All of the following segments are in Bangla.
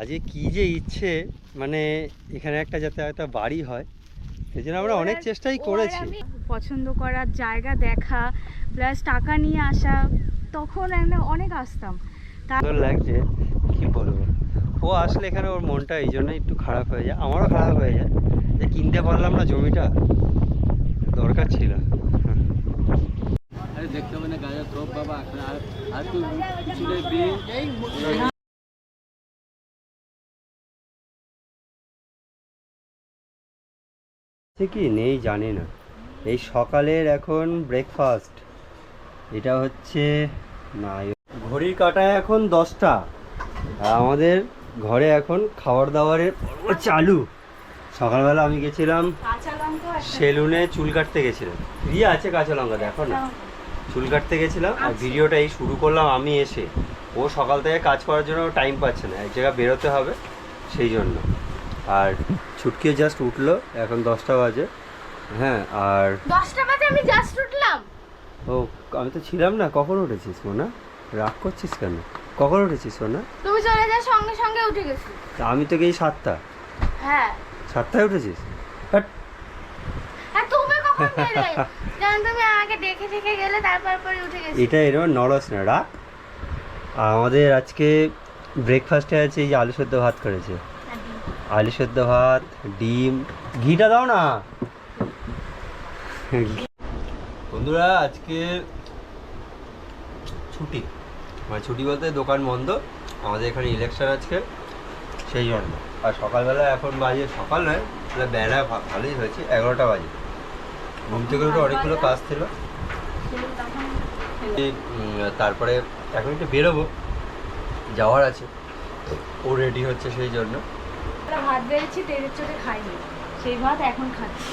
আজকে কি যে ইচ্ছে মানে এখানে একটা যাতে একটা বাড়ি হয় সেই জন্য আমরা অনেক চেষ্টাই করেছি। পছন্দ করার জায়গা দেখা প্লাস টাকা নিয়ে আসা তখন একটা অনেক আসতাম। তার সুন্দর লাগছে কি বলব? ও আসলে এখানে ওর মনটা এই জন্য একটু খারাপ হয়ে যায় আমারও খারাপ হয়ে যায়। যে কিনতে পারলাম না জমিটা দরকার ছিল। আরে দেখতে হবে না গাজা বাবা আর সে কি নেই জানি না। এই সকালের এখন ব্রেকফাস্ট এটা হচ্ছে না ঘড়ির কাটায় এখন দশটা। আর আমাদের ঘরে এখন খাবার দাবারের চালু। সকালবেলা আমি গেছিলাম সেলুনে চুল কাটতে গেছিলাম। ফ্রি আছে কাঁচা লঙ্কা দেখো না। চুল কাটতে গেছিলাম আর আচ্ছা। ভিডিওটা এই শুরু করলাম আমি এসে। ও সকাল থেকে কাজ করার জন্য টাইম পাচ্ছে না এক জায়গায় বেরোতে হবে সেই জন্য। আর ছুটকিও জাস্ট উঠল এখন দশটা বাজে। হ্যাঁ আর দশটা বাজে আমি জাস্ট উঠলাম। ও আমি তো ছিলাম না কখন উঠেছিস মোনা? রাগ করছিস কেন? কখন উঠেছিস মোনা? তুমি চলে যাও সঙ্গে সঙ্গে উঠে গেছি। আমি তো গেই সাতটা। হ্যাঁ। সাতটায় উঠেছিস? হ্যাট, আর তুমি কখন গেলে? যখন তুমি আমাকে দেখে দেখে গেলে তারপর পরে উঠে গেছি। এটা এরকম নড়স না রাগ? আমাদের আজকে ব্রেকফাস্টে আছে এই যে আলু সেদ্ধ ভাত করেছে। আলু সেদ্ধ ভাত, ডিম। ঘিটা দাও না। বন্ধুরা, আজকে ছুটি। মানে ছুটি বলতে দোকান বন্ধ, আমাদের এখানে ইলেকশন আজকে, সেই জন্য। আর সকালবেলা এখন বাজে, সকাল নয়, তাহলে বেলা ভালোই হয়েছে, এগারোটা বাজে। ঘুম থেকে উঠে অনেকগুলো কাজ ছিল। তারপরে এখন একটু বেরোবো, যাওয়ার আছে, ও রেডি হচ্ছে সেই জন্য। ভাত বেড়েছি তেলের চোটে খাইনি সেই ভাত এখন খাচ্ছি।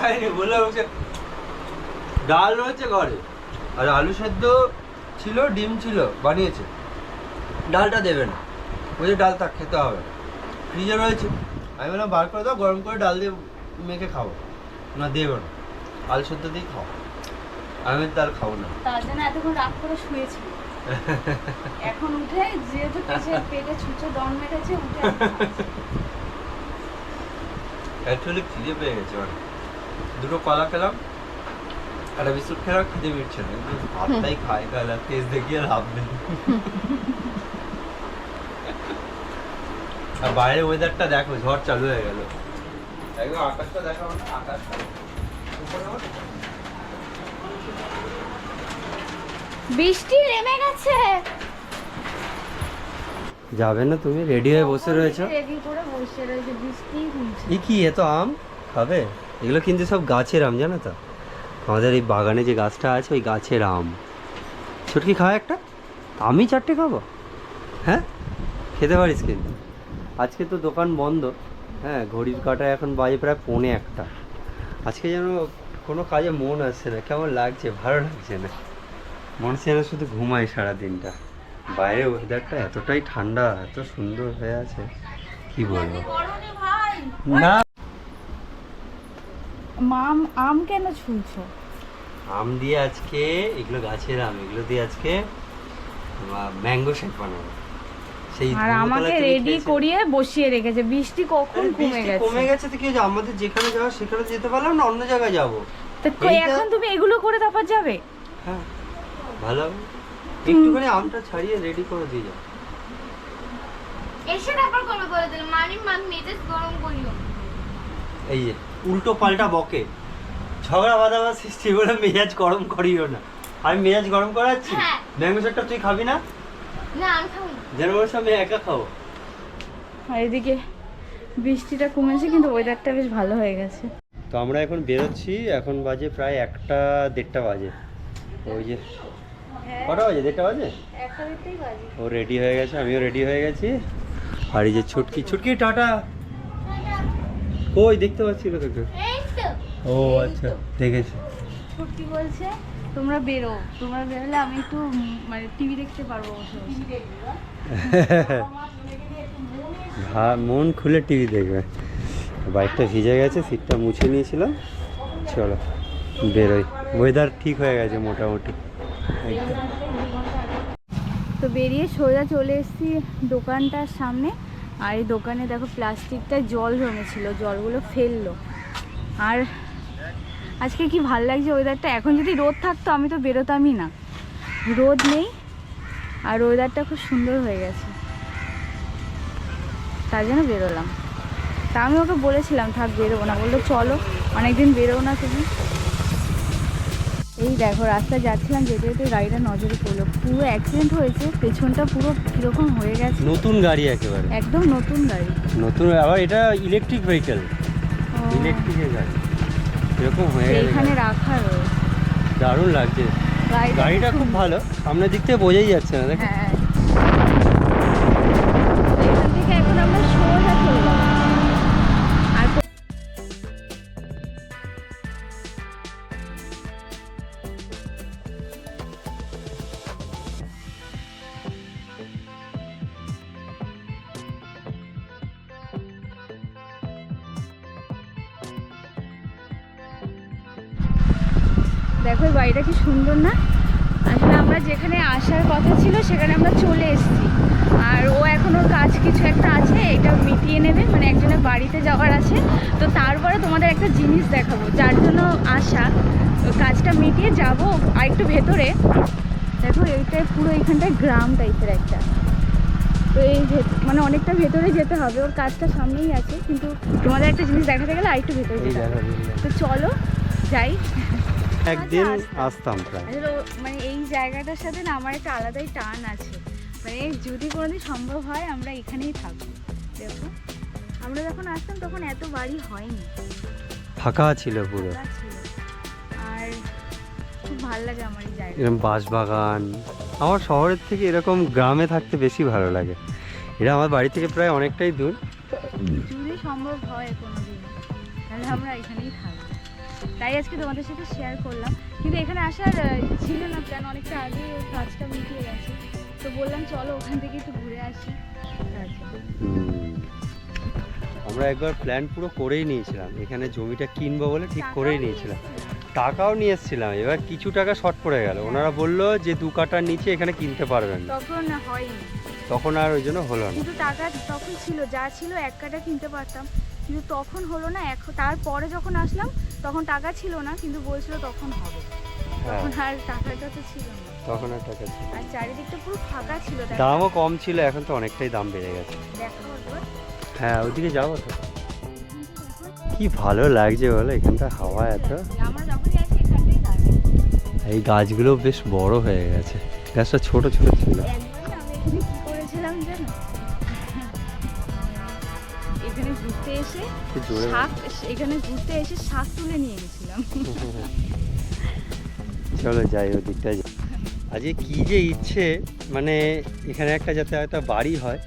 খাইনি বললাম ডাল রয়েছে ঘরে আর আলু সেদ্ধ ছিল ডিম ছিল বানিয়েছে। ডালটা দেবে না। ওই যে ডাল তাক খেতে হবে। ফ্রিজে রয়েছে। আমি বললাম বার করে দাও গরম করে ডাল দিয়ে মেখে খাব। না দেবে না। আলু সেদ্ধ দিয়ে খাও। আমি ডাল খাব না। তার জন্য এতক্ষণ রাত করে শুয়েছি এখন উঠে যেহেতু পেটে পেটে ছুঁচো দম মেরেছে উঠে অ্যাকচুয়ালি খিদে পেয়ে গেছে অনেক। দুটো কলা খেলাম একটা বিস্কুট খেলাম খিদে মিটছে না। ভাতটাই খাই তাহলে তেজ দেখিয়ে লাভ নেই। আর বাইরের ওয়েদারটা দেখো ঝড় চালু হয়ে গেল। একদম আকাশটা দেখো আকাশটা উপরে আমার বৃষ্টি নেমে গেছে। যাবে না তুমি? রেডি হয়ে বসে রয়েছো? রেডি করে বসে রয়েছে বৃষ্টি হচ্ছে। কি এত আম? খাবে এগুলো কিন্তু সব গাছের আম জানো তো? আমাদের এই বাগানে যে গাছটা আছে ওই গাছের আম। ছুটকি খাওয়া একটা। আমি চারটে খাব? হ্যাঁ? খেতে পারিস কিন্তু। আজকে তো দোকান বন্ধ। হ্যাঁ ঘড়ির কাটা এখন বাজে প্রায় পৌনে একটা। আজকে যেন কোনো কাজে মন আসছে না। কেমন লাগছে? ভালো লাগছে না। মনে হচ্ছে শুধু ঘুমাই সারা দিনটা বাইরে ওয়েদারটা এতটাই ঠান্ডা এত সুন্দর হয়ে আছে কি বলব? না। মাম আম কেন ছুঁইছো? আম দিয়ে আজকে এগুলো গাছের আম এগুলো দিয়ে আজকে ম্যাঙ্গো শেক বানাবো। সেই আর আমাকে রেডি করিয়ে বসিয়ে রেখেছে। বৃষ্টি কখন কমে বৃষ্টি গেছে? কমে গেছে তো কি হয়েছে? আমাদের যেখানে যাওয়া সেখানে যেতে পারলাম না অন্য জায়গায় যাব। তো এখন তুমি এগুলো করে তারপর যাবে? হ্যাঁ। ভালো। একটুখানি আমটা ছাড়িয়ে রেডি করে দিয়ে যাও। এসে তারপর করবে বলে দিল মানি মান মেজাজ গরম করিও। এই যে উল্টো পাল্টা বকে। ঝগড়া বাঁধাবার সৃষ্টি বলে মেজাজ গরম করিও না। আমি মেজাজ গরম করাচ্ছি? হ্যাঁ। ম্যাঙ্গো তুই খাবি না? না আমি খাব যেন বলছো আমি একা খাব। আর এদিকে বৃষ্টিটা কমেছে কিন্তু ওয়েদারটা বেশ ভালো হয়ে গেছে। তো আমরা এখন বেরোচ্ছি। এখন বাজে প্রায় একটা দেড়টা বাজে। ওই যে কটা বাজে? দেড়টা বাজে? ও রেডি হয়ে গেছে আমিও রেডি হয়ে গেছি। আর এই যে ছুটকি ছুটকি টাটা। কই দেখতে পাচ্ছি তোকে। তো ও আচ্ছা দেখেছি। ছুটি বলছে তোমরা বেরো তোমরা বেরোলে আমি একটু মানে টিভি দেখতে পারব। মন খুলে টিভি দেখবে। বাইকটা ভিজে গেছে সিটটা মুছে নিয়েছিলাম। চলো বেরোই। ওয়েদার ঠিক হয়ে গেছে মোটামুটি। একদম বেরিয়ে সোজা চলে এসেছি দোকানটার সামনে। আর এই দোকানে দেখো প্লাস্টিকটায় জল জমেছিল, জলগুলো ফেলল। আর আজকে কি ভালো লাগছে ওয়েদারটা এখন যদি রোদ থাকতো আমি তো বেরোতামই না। রোদ নেই, আর ওয়েদারটা খুব সুন্দর হয়ে গেছে। তার জন্য বেরোলাম। তা আমি ওকে বলেছিলাম, থাক বেরোবো না। বলল, চলো, অনেকদিন বেরোবো না তুমি। এই দেখো রাস্তায় যাচ্ছিলাম যেতে যেতে গাড়িটা নজরে পড়ল। পুরো অ্যাক্সিডেন্ট হয়েছে পেছনটা পুরো কীরকম হয়ে গেছে। নতুন গাড়ি একেবারে। একদম নতুন গাড়ি। নতুন আবার এটা ইলেকট্রিক ভেহিকেল ইলেকট্রিকের গাড়ি। এরকম হয়ে গেছে এখানে রাখা রয়েছে। দারুণ লাগছে। গাড়িটা খুব ভালো। সামনের দিক থেকে বোঝাই যাচ্ছে না দেখ। দেখো বাড়িটা কি সুন্দর না? আসলে আমরা যেখানে আসার কথা ছিল সেখানে আমরা চলে এসেছি। আর ও এখন ওর কাজ কিছু একটা আছে এটা মিটিয়ে নেবে। মানে একজনের বাড়িতে যাওয়ার আছে। তো তারপরে তোমাদের একটা জিনিস দেখাবো। যার জন্য আসা কাজটা মিটিয়ে যাব আর একটু ভেতরে। দেখো এইটা পুরো এইখানটায় গ্রাম টাইপের একটা। তো এই মানে অনেকটা ভেতরে যেতে হবে। ওর কাজটা সামনেই আছে। কিন্তু তোমাদের একটা জিনিস দেখাতে গেলে আরেকটু ভেতরে এই যেতে হবে তো চলো যাই। একদিন আচ্ছা, আসতাম প্রায়। আসলে মানে এই জায়গাটার সাথে না আমার একটা আলাদাই টান আছে। মানে যদি কোনোদিন সম্ভব হয় আমরা এখানেই থাকব। দেখো। আমরা যখন আসতাম তখন এত বাড়ি হয়নি। ফাঁকা ছিল পুরো। আর খুব ভালো লাগে আমার এই জায়গা এরকম বাঁশবাগান। আমার শহরের থেকে এরকম গ্রামে থাকতে বেশি ভালো লাগে। এটা আমার বাড়ি থেকে প্রায় অনেকটাই দূর। যদি সম্ভব হয় কোনোদিন তাহলে আমরা এখানেই থাকব। তাই আজকে তোমাদের সাথে শেয়ার করলাম। কিন্তু এখানে আসার ছিল না প্ল্যান অনেকটা আগে কাজটা মিটিয়ে গেছে। তো বললাম চলো ওখান থেকে একটু ঘুরে আসি। আমরা একবার প্ল্যান পুরো করেই নিয়েছিলাম। এখানে জমিটা কিনবো বলে ঠিক করেই নিয়েছিলাম। টাকাও নিয়ে এসেছিলাম। এবার কিছু টাকা শর্ট পড়ে গেল। ওনারা বলল যে দু কাটার নিচে এখানে কিনতে পারবেন না। তখন হয়নি। তখন আর ওই জন্য হলো না। কিন্তু টাকা তখন ছিল যা ছিল এক কাটা কিনতে পারতাম। কিন্তু তখন হলো না এখন তারপরে যখন আসলাম তখন টাকা ছিল না কিন্তু বলছিল তখন হবে। হ্যাঁ। তখন আর টাকাটা তো ছিল না। তখন আর টাকা ছিল। আর চারিদিকটা পুরো ফাঁকা ছিল দামও কম ছিল এখন তো অনেকটাই দাম বেড়ে গেছে। হ্যাঁ ওইদিকে যাব তো। কি ভালো লাগছে বলো এখানটা হাওয়া এত। এই গাছগুলো বেশ বড় হয়ে গেছে। গাছটা ছোট ছোট ছিল। ঘুরতে এসে। শাক এখানে ঘুরতে এসে শাক তুলে নিয়ে গেছিলাম। চলো যাই ওই দিকটা যাই আজকে কি যে ইচ্ছে মানে এখানে একটা যাতে একটা বাড়ি হয়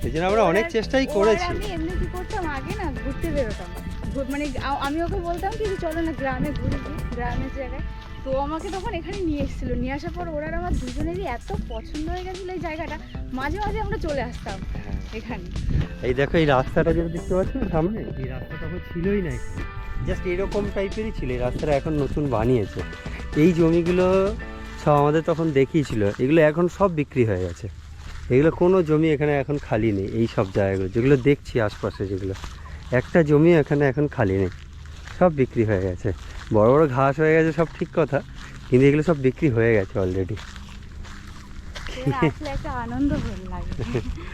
সেই জন্য আমরা অনেক চেষ্টাই করেছি। আমি এমনি কি করতাম আগে না ঘুরতে বেরোতাম। ঘুর- মানে আমি ওকে বলতাম কি যে চলো না গ্রামে ঘুরে দিই গ্রামের জায়গায়। তো আমাকে তখন এখানে নিয়ে এসেছিল। নিয়ে আসার পর ওরা আমার দুজনেরই এত পছন্দ হয়ে গেছিল এই জায়গাটা। মাঝে মাঝে আমরা চলে আসতাম। এখানে। এই দেখো এই রাস্তাটা যেটা দেখতে পাচ্ছ না সামনে? এই রাস্তা তখন ছিলই না জাস্ট এরকম টাইপেরই ছিল এই রাস্তাটা এখন নতুন বানিয়েছে। এই জমিগুলো সব আমাদের তখন দেখিয়েছিল এগুলো এখন সব বিক্রি হয়ে গেছে। এগুলো কোনো জমি এখানে এখন খালি নেই এই সব জায়গাগুলো যেগুলো দেখছি আশপাশে যেগুলো। একটা জমি এখানে এখন খালি নেই সব বিক্রি হয়ে গেছে। বড় বড় ঘাস হয়ে গেছে সব ঠিক কথা কিন্তু এগুলো সব বিক্রি হয়ে গেছে অলরেডি আনন্দ লাগে।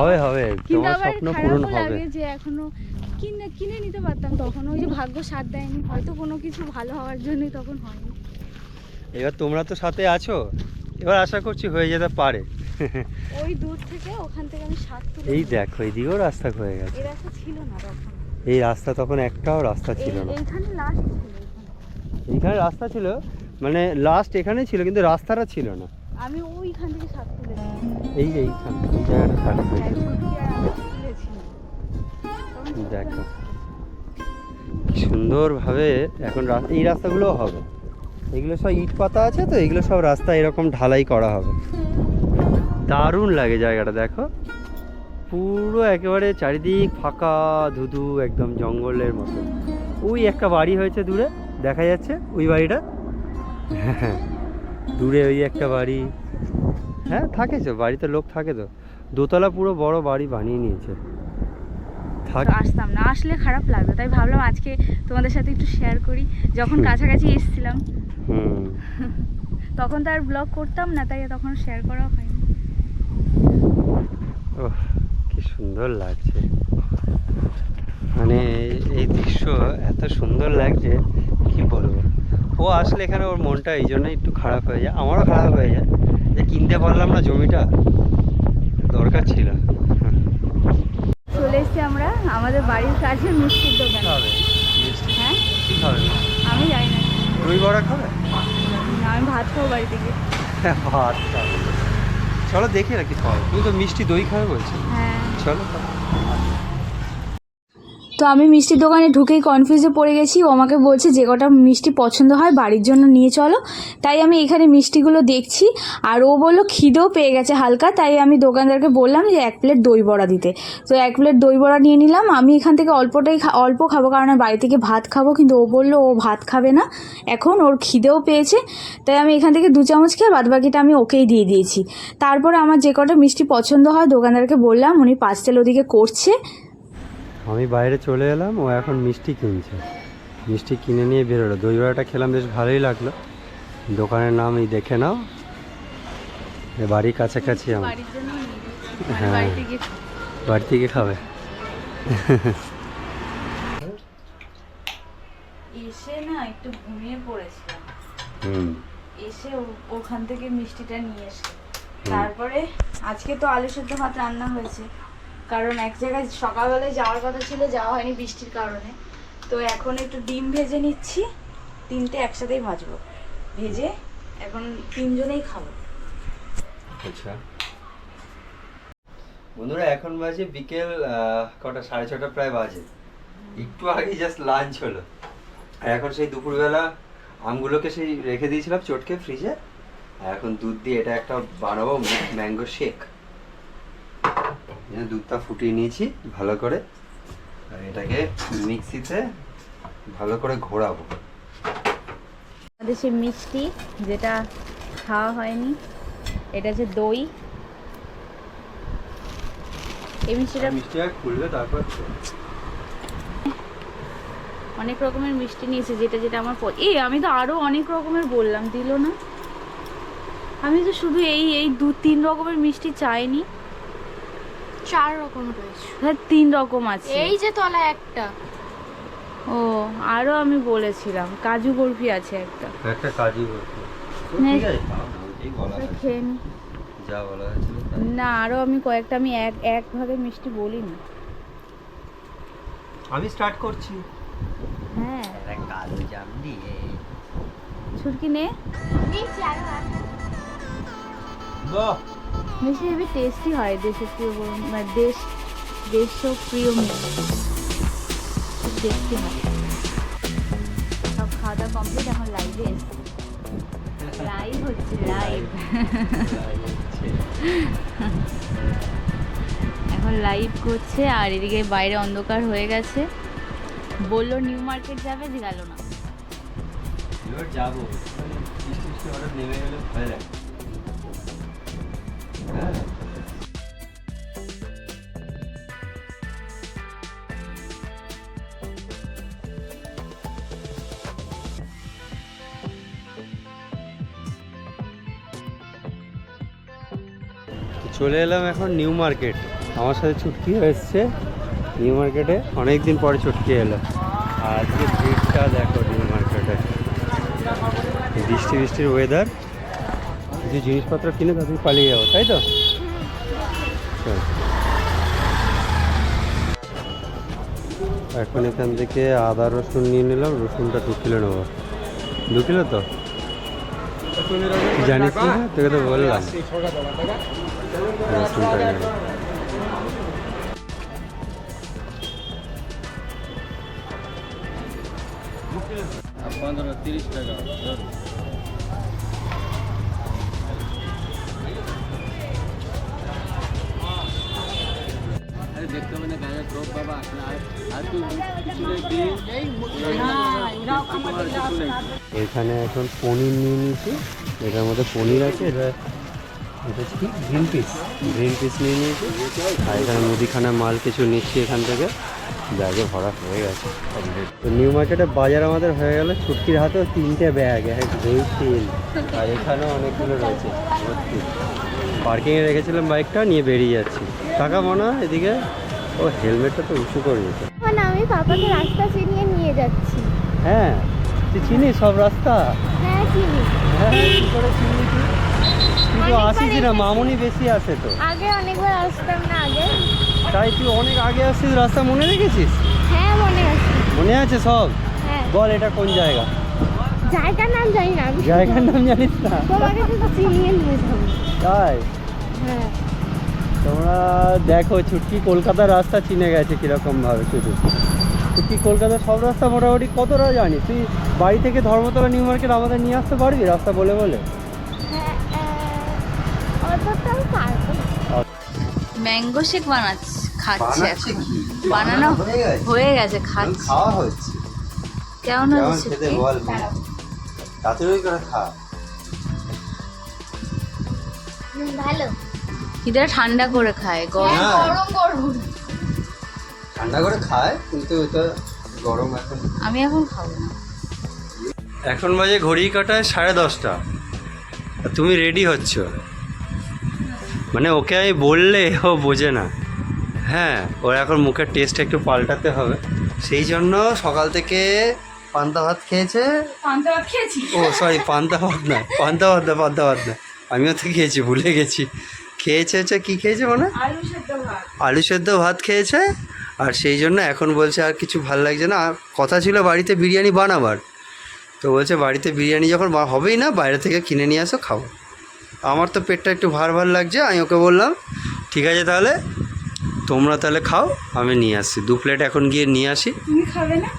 হবে হবে তোমার স্বপ্ন পূরণ হবে। যে এখনও কিনে কিনে নিতে পারতাম তখন ওই যে ভাগ্য সাথ দেয়নি হয়তো কোনো কিছু ভালো হওয়ার জন্যই তখন হয়নি। এবার তোমরা তো সাথে আছো এবার আশা করছি হয়ে যেতে পারে। ওই দূর থেকে ওখান থেকে আমি শাক তুলে এই দেখো এইদিকেও রাস্তা হয়ে গেছে। এই রাস্তা ছিল না তখন। এই রাস্তা তখন একটাও রাস্তা ছিল না। এইখানে লাস্ট ছিল এখানে। এইখানে রাস্তা ছিল মানে লাস্ট এখানেই ছিল কিন্তু রাস্তাটা ছিল না। আমি ওইখান থেকে শাক তুলেছি এই যে এইখান এই জায়গাটা খারাপ হয়েছে একদম কি আর আমি তুলেছি। দেখো। সুন্দরভাবে এখন এই রাস্তাগুলোও হবে। এগুলো সব ইট পাতা আছে তো এগুলো সব রাস্তা এরকম ঢালাই করা হবে। দারুণ লাগে জায়গাটা দেখো। পুরো একেবারে চারিদিক ফাঁকা ধুধু একদম জঙ্গলের মতো। ওই একটা বাড়ি হয়েছে দূরে দেখা যাচ্ছে ওই বাড়িটা। দূরে ওই একটা বাড়ি। হ্যাঁ থাকে তো বাড়িতে লোক থাকে তো। দোতলা পুরো বড় বাড়ি বানিয়ে নিয়েছে। আসতাম না আসলে খারাপ লাগতো। তাই ভাবলাম আজকে তোমাদের সাথে একটু শেয়ার করি। যখন কাছাকাছি এসেছিলাম। তখন তো আর ব্লগ করতাম না তাই তখন শেয়ার করাও হয়নি। কি সুন্দর লাগছে। মানে এই- দৃশ্য এত সুন্দর লাগছে ও আসলে এখানে ওর মনটা এই জন্যই একটু খারাপ হয়ে যায় আমারও খারাপ হয়ে যায়। যে কিনতে পারলাম না জমিটা দরকার ছিল। চলে এসেছি আমরা আমাদের বাড়ির কাছে মিষ্টির দোকান। হ্যাঁ? কি খাবে? আমি জানি না। দই বড়া খাবে? আমি ভাত খাব বাড়ি থেকে। হ্যাঁ ভাত খাবে। চলো দেখি না কি খাবে তুমি তো মিষ্টি দই খাবে বলছি। হ্যাঁ। চলো। তো আমি মিষ্টির দোকানে ঢুকেই কনফিউজে পড়ে গেছি। ও আমাকে বলছে, যে কটা মিষ্টি পছন্দ হয়, বাড়ির জন্য নিয়ে চলো। তাই আমি এখানে মিষ্টিগুলো দেখছি। আর ও বলল, খিদেও পেয়ে গেছে হালকা। তাই আমি দোকানদারকে বললাম যে, এক প্লেট দই বড়া দিতে। তো এক প্লেট দই বড়া নিয়ে নিলাম। আমি এখান থেকে অল্পটাই অল্প খাব, কারণ বাড়ি থেকে ভাত খাব। কিন্তু ও বলল, ও ভাত খাবে না। এখন ওর খিদেও পেয়েছে। তাই আমি এখান থেকে দু চামচ খেয়ে বাদ বাকিটা আমি ওকেই দিয়ে দিয়েছি। তারপরে আমার যে কটা মিষ্টি পছন্দ হয়, দোকানদারকে বললাম, উনি পাঁচটেল ওদিকে করছে। আমি বাইরে চলে এলাম ও এখন মিষ্টি কিনছে। মিষ্টি কিনে নিয়ে বেরোলো। দই বড়াটা খেলাম বেশ ভালোই লাগল। দোকানের নাম এই দেখে নাও। বাড়ির কাছাকাছি আমার। হ্যাঁ। বাড়ি থেকে খাবে। এসে না একটু ঘুমিয়ে পড়েছিলাম। হুম। এসে ওখান থেকে মিষ্টিটা নিয়ে এসে তারপরে আজকে তো আলু সেদ্ধ ভাত রান্না হয়েছে। কারণ এক জায়গায় সকালবেলায় যাওয়ার কথা ছিল, যাওয়া হয়নি বৃষ্টির কারণে। তো এখন একটু ডিম ভেজে নিচ্ছি, তিনটে একসাথেই ভাজবো। ভেজে এখন তিনজনেই খাব। আচ্ছা। বন্ধুরা, এখন বাজে বিকেল কটা? সাড়ে ছটা প্রায় বাজে। একটু আগে জাস্ট লাঞ্চ হলো। আর এখন সেই দুপুরবেলা আমগুলোকে সেই রেখে দিয়েছিলাম চটকে ফ্রিজে আর এখন দুধ দিয়ে এটা একটা বানাবো, ম্যাঙ্গো শেক। দুধটা ফুটিয়ে নিয়েছি ভালো করে। আর এটাকে মিক্সিতে ভালো করে ঘোরাবো। আমাদের সে মিষ্টি যেটা খাওয়া হয়নি এটা হচ্ছে দই। এই মিষ্টিটা মিষ্টি আর খুলবে তারপর অনেক রকমের মিষ্টি নিয়েছে যেটা যেটা আমার এই আমি তো আরও অনেক রকমের বললাম দিল না। আমি তো শুধু এই এই দু তিন রকমের মিষ্টি চাইনি। চার রকম রয়েছে। হ্যাঁ তিন রকম আছে। এই যে তলা একটা। ও আরও আমি বলেছিলাম কাজু বরফি আছে একটা। একটা কাজু বরফি। তো নে। না, বলা নি। বলা। না আরও আমি কয়েকটা আমি এক এক ভাগে মিষ্টি বলিনি। আমি স্টার্ট করছি। হ্যাঁ। কালো জাম দিয়ে। ছুটকি নে। নিচে আরও আছে। বাহ! মিষ্টি হেবি টেস্টি হয় দেশের প্রিয় মানে দেশ দেশপ্রিয় মিষ্টি টেস্টি হয় সব খাওয়া দাওয়া কমপ্লিট এখন লাইভে এসছি লাইভ হচ্ছে লাইভ এখন লাইভ করছে আর এদিকে বাইরে অন্ধকার হয়ে গেছে। বলল নিউ মার্কেট যাবে যে গেল না যাব চলে এলাম এখন নিউ মার্কেট। আমার সাথে ছুটকি এসছে। নিউ মার্কেটে অনেক দিন পরে ছুটকি এলো। আর আজকে ভিড়টা দেখো নিউ মার্কেটে। বৃষ্টি, বৃষ্টির ওয়েদার কিছু জিনিসপত্র কিনে তাদের পালিয়ে যাব, তাই তো? চল। এখন এখান থেকে আদা, রসুন নিয়ে নিলাম, রসুনটা দু কিলো নেব। দু কিলো তো? জানিস তোকে তো বললাম। রসুনটা তিরিশ টাকা এখানে এখন পনির নিয়ে নিয়েছি। এটার মধ্যে পনির আছে, এটা এটা কি? Green piece. গ্রিন পিস নিয়ে নিয়েছি। আর এখানে মুদিখানা মাল কিছু নিচ্ছি এখান থেকে। ব্যাগে ভরা হয়ে গেছে। তো নিউ মার্কেটে বাজার আমাদের হয়ে গেল। ছুটকির হাতেও তিনটে ব্যাগ, এক দুই, তিন। আর এখানেও অনেকগুলো রয়েছে। পার্কিংয়ে রেখেছিলাম বাইকটা, নিয়ে বেরিয়ে যাচ্ছি। টাকা মনে এদিকে। ও, হেলমেটটা তো উঁচু করে দিতে আমি পাপাকে রাস্তা চিনিয়ে নিয়ে যাচ্ছি। হ্যাঁ তুই চিনিস সব রাস্তা? হ্যাঁ চিনি। হ্যাঁ কি করে চিনলি তুই? তো আসিস না মামুনি বেশি আসে তো। আগে অনেকবার আসতাম না আগে। তাই তুই অনেক আগে আসছিস রাস্তা মনে রেখেছিস? হ্যাঁ মনে আছে। মনে আছে সব? হ্যাঁ। বল এটা কোন জায়গা? জায়গার নাম জানি না জায়গার নাম জানিস না? তোমাকে শুধু চিনিয়ে নিয়ে যাব। তাই? হ্যাঁ। তোমরা দেখো ছুটকি কলকাতার রাস্তা চিনে গেছে কীরকম ভাবে শুধু। ছুটকি কলকাতার সব রাস্তা মোটামুটি কতটা জানিস তুই বাড়ি থেকে ধর্মতলা নিউ মার্কেট আমাদের নিয়ে আসতে পারবি? রাস্তা বলে বলে। হ্যাঁ পারব। না। ম্যাঙ্গো শেক বানাচ্ছি খাচ্ছে এখন। বানানো হয়ে গেছে? খাচ্ছি। খাওয়া হচ্ছে। কেমন হচ্ছে তাড়াতাড়ি করে খা। ভালো। খিদে ঠান্ডা করে খায় হ্যাঁ। গরম গরম। ঠান্ডা করে খায় কিন্তু এটা গরম এখন। আমি এখন খাব না। এখন বাজে ঘড়ি কাটায় সাড়ে দশটা। আর তুমি রেডি হচ্ছ। মানে ওকে আমি বললে ও বোঝে না। হ্যাঁ ওর এখন মুখের টেস্ট একটু পাল্টাতে হবে। সেই জন্য সকাল থেকে পান্তা ভাত খেয়েছে। পান্তা ভাত খেয়েছি। ও সরি পান্তা ভাত না পান্তা ভাত না পান্তা ভাত না আমিও তো খেয়েছি ভুলে গেছি। খেয়েছে হচ্ছে কী খেয়েছে মানে? আলু সেদ্ধ ভাত। আলু সেদ্ধ ভাত খেয়েছে? আর সেই জন্য এখন বলছে আর কিছু ভালো লাগছে না। আর কথা ছিল বাড়িতে বিরিয়ানি বানাবার। তো বলছে বাড়িতে বিরিয়ানি যখন হবেই না বাইরে থেকে কিনে নিয়ে আসো খাব আমার তো পেটটা একটু ভার ভার লাগছে আমি ওকে বললাম ঠিক আছে তাহলে তোমরা তাহলে খাও আমি নিয়ে আসছি। দু প্লেট এখন গিয়ে নিয়ে আসি। তুমি খাবে না?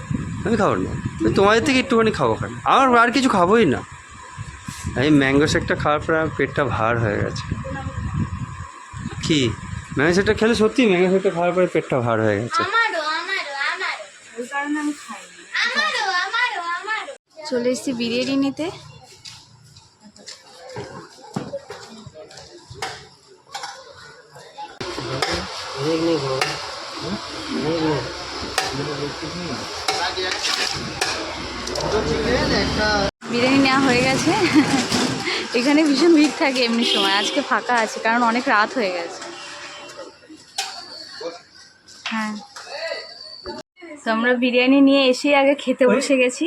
আমি খাব না। তোমাদের থেকে একটুখানি খাব খান আমার আর কিছু খাবোই না। আমি ম্যাঙ্গো শেকটা খাওয়ার পরে আমার পেটটা ভার হয়ে গেছে। কি? ম্যাঙ্গো শেকটা খেলে সত্যি ম্যাঙ্গো শেকটা খাওয়ার পরে পেটটা ভার হয়ে গেছে। চলে এসেছি বিরিয়ানি নিতে। বিরিয়ানি নেওয়া হয়ে গেছে। এখানে ভীষণ ভিড় থাকে এমনি সময়। আজকে ফাঁকা আছে কারণ অনেক রাত হয়ে গেছে। হ্যাঁ। তো আমরা বিরিয়ানি নিয়ে এসেই আগে খেতে বসে গেছি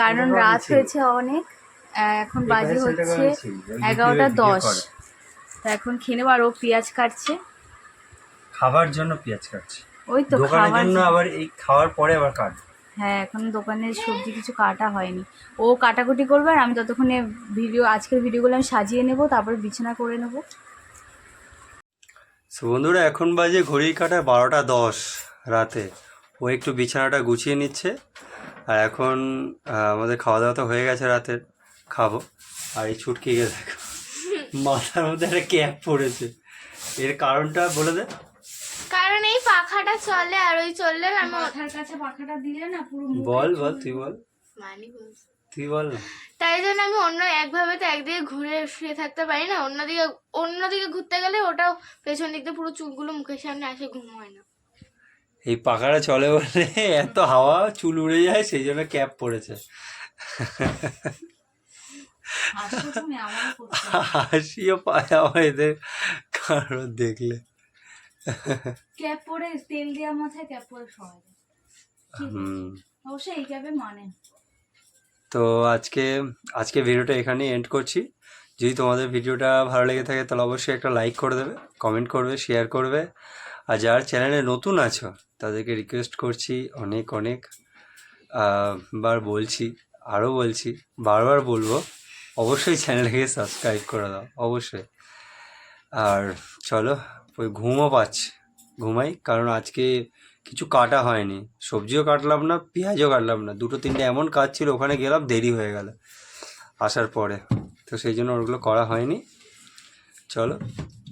কারণ রাত হয়েছে অনেক এখন বাজে হচ্ছে এগারোটা দশ। তো এখন খেয়ে নেব আর ও পেঁয়াজ কাটছে। খাবার জন্য পেঁয়াজ কাটছে। ওই তো খাবার জন্য আবার এই খাওয়ার পরে আবার কাট হ্যাঁ এখন দোকানে সবজি কিছু কাটা হয়নি। ও কাটাকুটি করবে আর আমি ততক্ষণে ভিডিও আজকের ভিডিওগুলো আমি সাজিয়ে নেব তারপর বিছানা করে নেব। সো বন্ধুরা এখন বাজে ঘড়ি কাটায় বারোটা দশ রাতে। ও একটু বিছানাটা গুছিয়ে নিচ্ছে। আর এখন আমাদের খাওয়া দাওয়া তো হয়ে গেছে রাতের। খাব। আর এই ছুটকে গিয়ে দেখো মাথার মধ্যে একটা ক্যাপ পড়েছে। এর কারণটা বলে দে। কারণ এই পাখাটা চলে আর ওই চললে আমি মাথার কাছে পাখাটা দিলে না পুরো বল বল তুই বল। মানি। তুই বল। না তাই জন্য আমি অন্য একভাবে তো একদিকে ঘুরে শুয়ে থাকতে পারি না অন্যদিকে অন্যদিকে ঘুরতে গেলে ওটাও পেছন দিক দিয়ে পুরো চুলগুলো মুখের সামনে আসে ঘুম হয় না। এই পাখাটা চলে বলে এত হাওয়া চুল উড়ে যায় সেই জন্য ক্যাপ পড়েছে হাসিও পায় আমার এদের কারণ দেখলে। ক্যাপ পরে তেল দেওয়া মাথায় ক্যাপ পরে শোয়া যায়। হুম। অবশ্যই এই ক্যাপে মানে। তো আজকে আজকে ভিডিওটা এখানেই এন্ড করছি। যদি তোমাদের ভিডিওটা ভালো লেগে থাকে, তাহলে অবশ্যই একটা লাইক করে দেবে কমেন্ট করবে শেয়ার করবে। আর যারা চ্যানেলে নতুন আছো, তাদেরকে রিকোয়েস্ট করছি, অনেক অনেক বার বলছি আরও বলছি, বারবার বলব, অবশ্যই চ্যানেলটাকে সাবস্ক্রাইব করে দাও, অবশ্যই। আর চলো, ওই ঘুমও পাচ্ছে, ঘুমাই, কারণ আজকে কিছু কাটা হয়নি। সবজিও কাটলাম না, পেঁয়াজও কাটলাম না। দুটো তিনটে এমন কাজ ছিল, ওখানে গেলাম, দেরি হয়ে গেল আসার পরে। তো সেই জন্য ওগুলো করা হয়নি। চলো,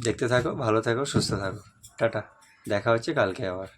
দেখতে থাকো, ভালো থাকো, সুস্থ থাকো। টাটা, দেখা হচ্ছে কালকে আবার।